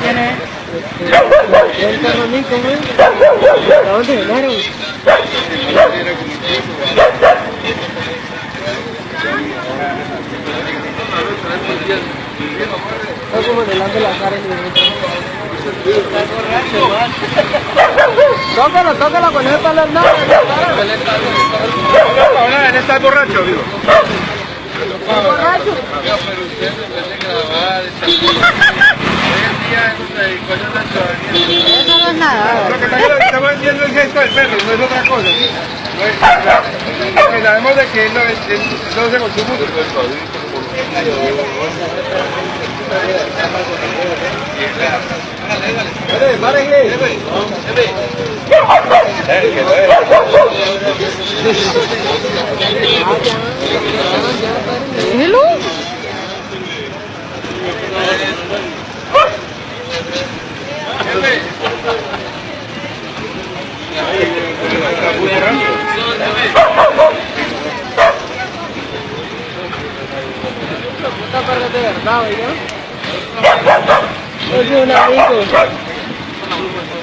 ¿Quién es? El canónico, güey. ¿A dónde llegaron? Está como delante la cara y Tócalo, tócalo con ese palo no. Ahora él está borracho, digo. Borracho. Pero usted se puede grabar. Hoy en día eso se dedicó a la ciudadanía. Eso no es nada. Lo que estamos viendo el gesto del perro, no es otra cosa. ¿sí? No es- Porque sabemos de que es- él no se consume. Déjelo. Puta. 我就来一个。